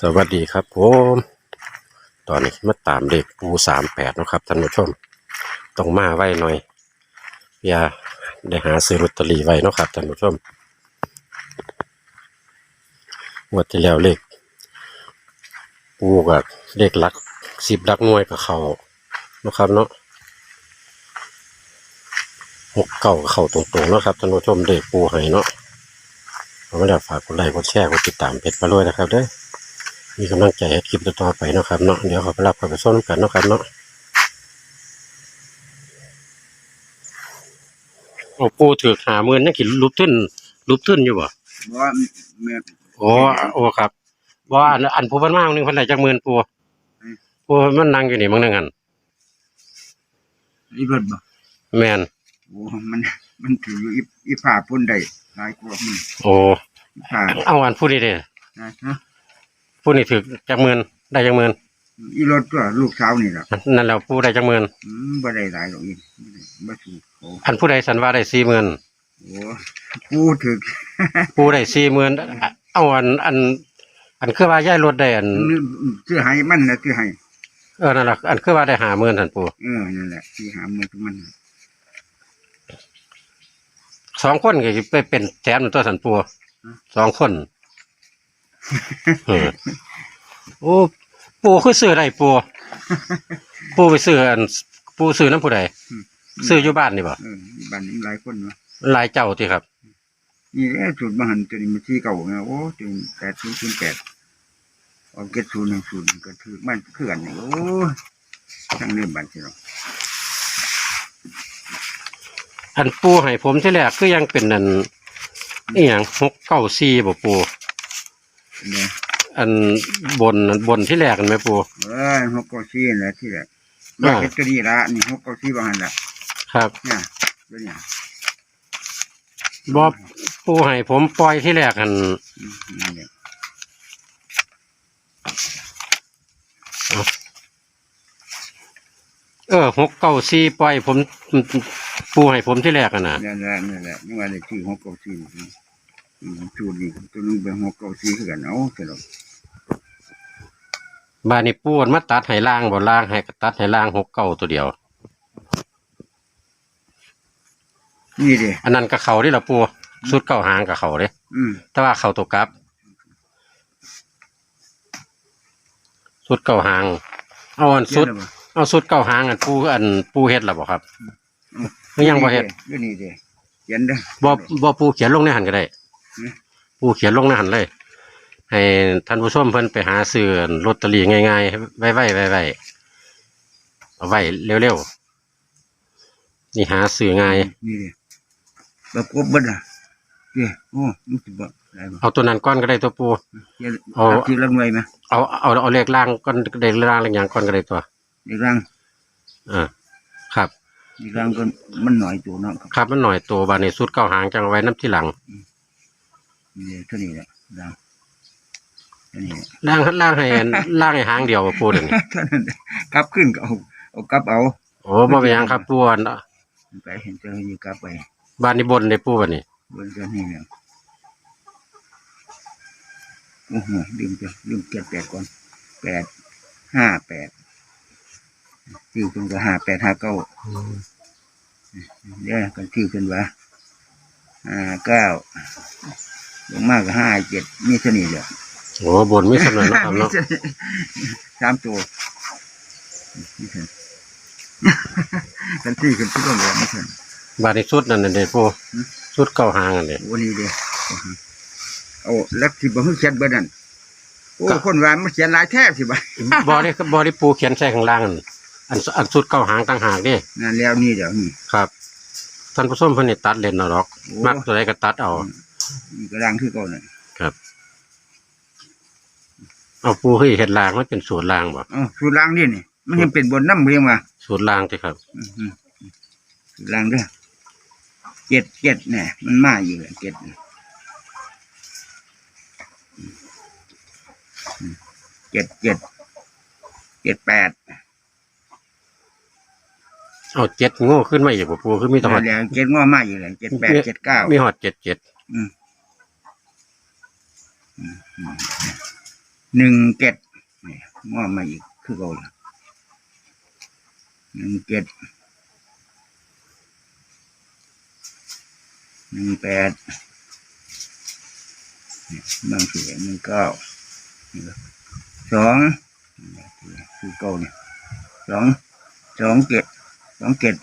สวัสดีครับผมตอนนี้มาตามเด็กปูสามแปดนะครับท่านผู้ชมต้องมาไว้หน่อยอย่าได้หาซื้อลอตเตอรี่ไว้เนาะครับท่านผู้ชมงวดที่แล้วเลขปูกับเลขหลักสิบลักหน่วยกับเขานะครับเนาะหกเก่าเข่าตรงๆนะครับท่านผู้ชมเด็กปูให้เนาะผมไม่ได้ฝากกดไลค์กดแชร์กดติดตามเพจมาด้วยนะครับเด้อ มีกำลังใจให้คลิปต่อๆไปเนาะครับเนาะเดี๋ยวขอไปรับขอไปส้มกันเนาะครับเนาะโอ้ปูถือหาเมือนนั่นกินรูปขึ้นรูปขึ้นอยู่บ่บ่ว่าแม่โอ้โอ้ครับว่าอันอันผู้เพันมากนึงเพันไหนจักหมื่นปูปูมันนั่งอยู่นี่มั้งนึงอันอีรถบ่แมนโอ้มันมันถืออีอีผ้าพ่นได้หลายกว่ามันโอ้อีผ้าเอาอันผู้นี้เด้นะฮะ ผู้นี้ถือจักหมื่นได้จักหมื่นอีรถตัวลูกสาวนี่ล่ะนั่นแล้วผู้ได้จักหมื่นอืมบ่ได้หลายหรอกอีบ่ถูกเขาอันผู้ใดสันว่าได้สี่หมื่นโอ้กูถึกผู้ได้สี่หมื่นเอาอันอัน อันคือว่าย้ายรถได้อันซื้อให้มันนะซื้อให้เออนั่นแหละอันคือว่าได้หาหมื่นท่านปู่เออนั่นแหละที่หามือทุกมันสองคนก็สิไปเป็นแสนตัวท่านปู่สองคน เออโอ้ปู่คือซื้อได้ปู่ปู่ไปซื้ออันปู่ซื้อน้ำผู้ใดซื้ออยู่บ้านนี่บ่เออบ้านนี้หลายคนเนาะหลายเจ้าที่ครับนี่แหละสูตรบาหันตัวนี้มันที่เก่าไงโอ้จน8008ออก7010ก็ถือมันคือกันนี่โอ้ทั้งเรื่องบ้านสิเนาะอันปู่ให้ผมที่แรกคือยังเป็นอันนี่หยังหกเก้าสี่บ่ปู่เนี่ย อันบนอันบนที่แรกกันไหมปู่เออหกเก้าสี่แหละที่แหละอ่ามาเป็นตัวนี้ละนี่หกเก้าสี่บางหันละครับเนี่ยตัวเนี้ยบ่ปู่ให้ผมปล่อยที่แรกอันอืมนี่แหละเออหกเก้าสี่ปล่อยผมปูให้ผมที่แรกอะนะนี่นแหละนี่แหละนี่ว่าเลยชื่อหกเก้าสี่ นี่อืมสูตรนี้ตัวนึงเป็นหกเก้าสี่คือกันเอาเสร็จแล้วบ้านนี้ปูมันมาตัดให้ล่างบ่ล่างให้ก็ตัดให้ล่างหกเก้าตัวเดียว นี่เด้อันนั้นก็เขาที่ละปูสุดเก้าหางกับเขาเด้อืมแต่ว่าเขาตัวกลับ สุดเก้าหาง เอาอันสุด เอาสุดเก้าหางอันปูอันปูเฮ็ดแล้วบ่ครับมันยังบ่เฮ็ดอยู่นี่เด้เขียนเด้อบ่บ่ปูเขียนลงในหันก็ได้อืม ปูเขียนลงในหันเลย ให้ท่านผู้ชมเพิ่นไปหาซื้อลอตเตอรี่ง่ายๆไว้ไว้ไว้ไว้เอาไว้เร็วๆนี่หาซื้อง่ายนี่แบบกบเบิดอะเด้โอ้มันสิบ่อะไรบ่เอาตัวนั้นก้อนก็ได้ตัวปูเขียนเอาเอาที่ละหน่วยไหมเอาเอาเอาเลขล่างก้อนได้ล่างเลขหยังก้อนก็ได้ตัวอีกรังอ่าครับอีกรังก็มันหน่อยตัวเนาะครับมันหน่อยตัวบานในสุดเก้าหางจังไว้น้ำที่หลัง เด้เท่านี้แหละรังเท่านี้แหละล่างล่างให้ล่างให้หางเดียวบ่ปูเดี๋ยวนี้เท่านั้นกลับขึ้นก็เอาเอากลับเอาโอ้บ่เป็นหยังครับปูอันไปเห็นเจออยู่กลับไปบ้านนี้บนได้ปูบัดนี้บนเกันนี่เนี่ยโอ้โหลืมจะลืมเก็บแปดก่อนแปดห้าแปดชื่อเป็นก็ห้าแปดห้าเก้าเดี๋ยวกันชื่อเป็นว่าห้าเก้า ลงมากก็ห้าเจ็ดมีเท่านี้เดียวโอ้บนมีสำนักเนาะครับเนาะสามตัวนี่เท่ากันชื่อเป็นที่ต้องเรียนนี่เท่าบ้านในสุดนั่นน่ะเด้ปูอืมสุดเก้าหางอันนี้วันนี้เดียวเอาลักสิบ่ฮึเขียนเบิดนั่นโอ้คนว่ามันเขียนหลายแทบสิบ่บ่ได้บ่ได้ปูเขียนใส่ข้างล่างอันอันอันสุดเก้าหางต่างหากเด้นั่นแล้วนี่เดี๋ยวนี่ครับท่านผู้ชมเพิ่นนี่ตัดเล่นเอาหรอกโอ้มักตัวใดก็ตัดเอา นี่ก็ดังคือก่อนน่ะครับ เอาปูให้เฮ็ดล่างมันเป็นสูตรล่างบ่อ๋อสูตรล่างนี่นี่ มันยังเป็นบนน้ำเรียงมาสูตรล่างที่ครับ อืมอืมสูตรล่างเด้อเจ็ดเจ็ดเนี่ยมันมาอยู่เลยเจ็ดนี่อืมเจ็ดเจ็ดเจ็ดแปดเอาเจ็ดโง่ขึ้นมาอีกบ่ปูคือมีแตหอนั่ดนแหละเจ็ดง้อมาอยู่เลยเจ็ดแปดเจ็ดเก้า มีหอดเจ็ดเจ็ดอืมอืมอืม หนึ่งเจ็ดนี่ว่ามาอีกคือเก่าละหนึ่งเจ็ดหนึ่งแปดนี่บางสี่หนึ่งเก้าสองคือเก่าเนี่ยสองสองเจ็ดสองเจ็ด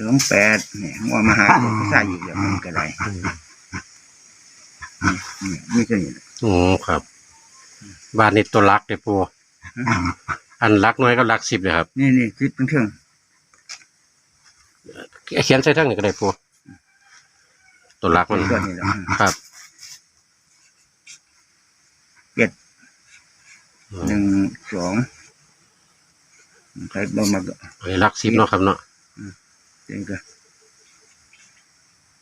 สองแปดเนี่ยว่ามาหาภาษาอีกแล้วมันก็ได้นี่นี่ก็นี่โอ้ครับบ้านนี้ตัวรักเลยปูอันรักน้อยก็รักสิบเลยครับ นี่นี่คิดเป็นเครื่องเขียนใส่ทั้งนี่ก็ได้ปูตัวรักมันก็นี่แหละครับเจ็ดหนึ่งสองใช้บ่มาก็อันนี้รักสิบเนาะครับเนาะ เจ็ดก็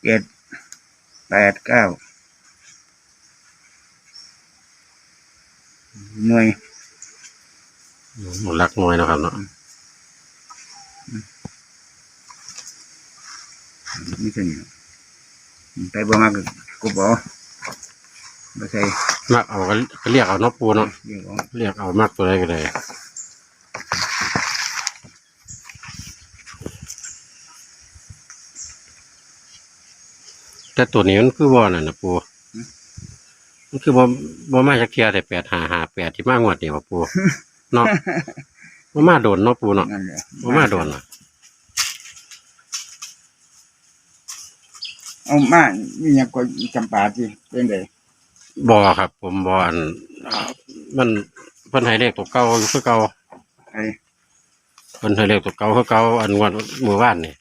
เจ็ดแปดเก้าหน่วยรักน้อยเนาะครับเนาะนี่ก็นี่ใช้บ่มาก็กูบอกไม่ใช่มักเอาก็ก็เรียกเอาเนาะปูเนาะเรียกว่าเรียกเอามากตัวใดก็ได้ แต่ตัวนี้มันคือบ่นั่นนะปูมันคือบ่บ่มาจากเทียแต่แปดหาหาแปดที่มากงวดนี่ว่าปูเนาะบ่มาโดนเนาะปูเนาะนั่นแหละบ่มาโดนน่ะ เอามานี่ยังก็จำปาที่เป็นไงบ่ครับ ผมบ่อันอ่ามันเพิ่นให้เลขตัวเก่าอยู่คือเก่าไอ้เพิ่นให้เลขตัวเก่าคือเก่าอันงวดมื้อวานนี่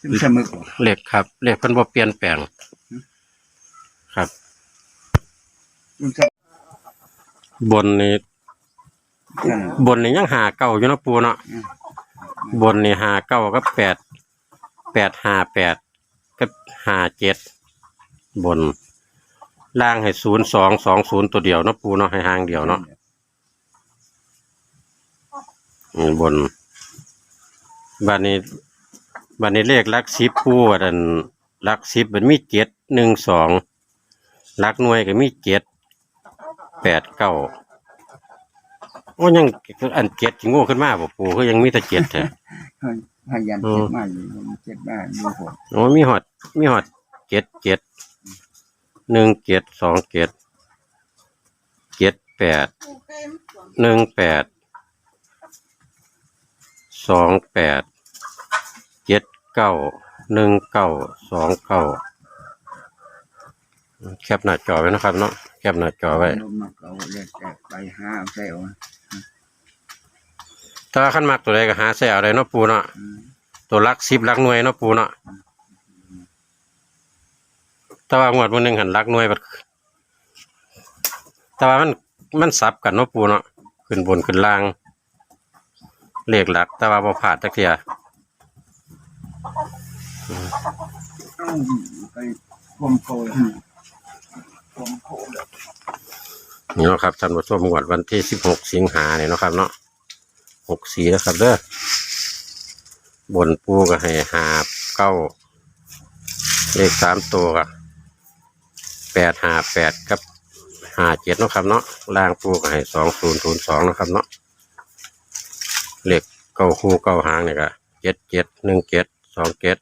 ซึ่งสมึกบ่เลขครับเลขเพิ่นบ่เปลี่ยนแปลงครับซึ่งสบนนี่นั่นบนนี่ยังหาเก้าอยู่เนาะปูเนาะอืมบนนี่หาเก้ากับแปดแปดหาแปดกับหาเจ็ดบน ล่างให้ศูนย์สองสองศูนย์ตัวเดียวเนาะปูเนาะให้หางเดียวเนาะอืมบนบัดนี้ บัดนี้เลขหลักสิบปูอันหลักสิบมันมีเจ็ดหนึ่งสองหลักหน่วยก็มีเจ็ดแปดเก้าโอ้ยังอันเจ็ดที่โง่ขึ้นมาบ่ปูก็ยังมีแต่เจ็ดแท้ พยายามเจ็บมากอยู่เจ็บมากดูผมโอ้มีหอด มีหอดเจ็ดเจ็ดหนึ่งเจ็ดสองเจ็ดเจ็ดแปดหนึ่งแปดสองแปด เจ็ดเก้าหนึ่งเก้าสองเก้าแคปหน้าจอไว้นะครับเนาะแคปหน้าจอไว้ลมมาเก่าเรียกแต่ไปห้าเอาใส่เอาถ้าขั้นมากตัวใดก็หาใส่เอาได้เนาะปูเนาะอืมตัวลักสิบลักหน่วยเนาะปูเนาะแต่ว่างวดวันหนึ่งหันลักหน่วยบัดแต่ว่ามันมันสับกันเนาะปูเนาะขึ้นบนขึ้นล่างเลขหลัก แต่ว่าบ่ผ่าดจักเทีย เอ้าไปมโคเลยพวมโคเลยนี่เนาะครับท่านผู้ชมงวดวันที่สิบหกสิงหาเนี่ยเนาะครับเนาะหกสี่นะครับเด้อบนปูก็ให้หาเก้าเลขสามตัวก็แปดหาแปดกับหาเจ็ดเนาะครับเนาะล่างปูก็ให้สองศูนย์ศูนย์สองนะครับเนาะเลขเก้าคู่เก้าหางเนี่ยก็เจ็ดเจ็ดหนึ่งเจ็ดสองเจ็ด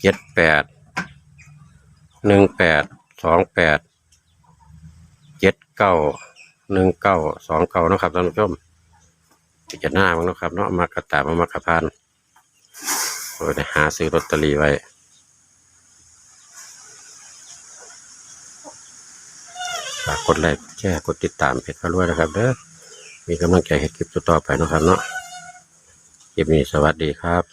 เจ็ดแปดหนึ่งแปดสองแปดเจ็ดเก้าหนึ่งเก้าสองเก้านะครับท่านผู้ชมพิจารณาบ้างนะครับ เนาะมากระตามามากระพานโอ้ยหาซื้อลอตเตอรี่ไว้ฝากกดไลค์แชร์กดติดตามเพจพารวยนะครับเด้อมีกำลังใจให้คลิปต่อไปนะครับเนาะคลิปนี้สวัสดีครับ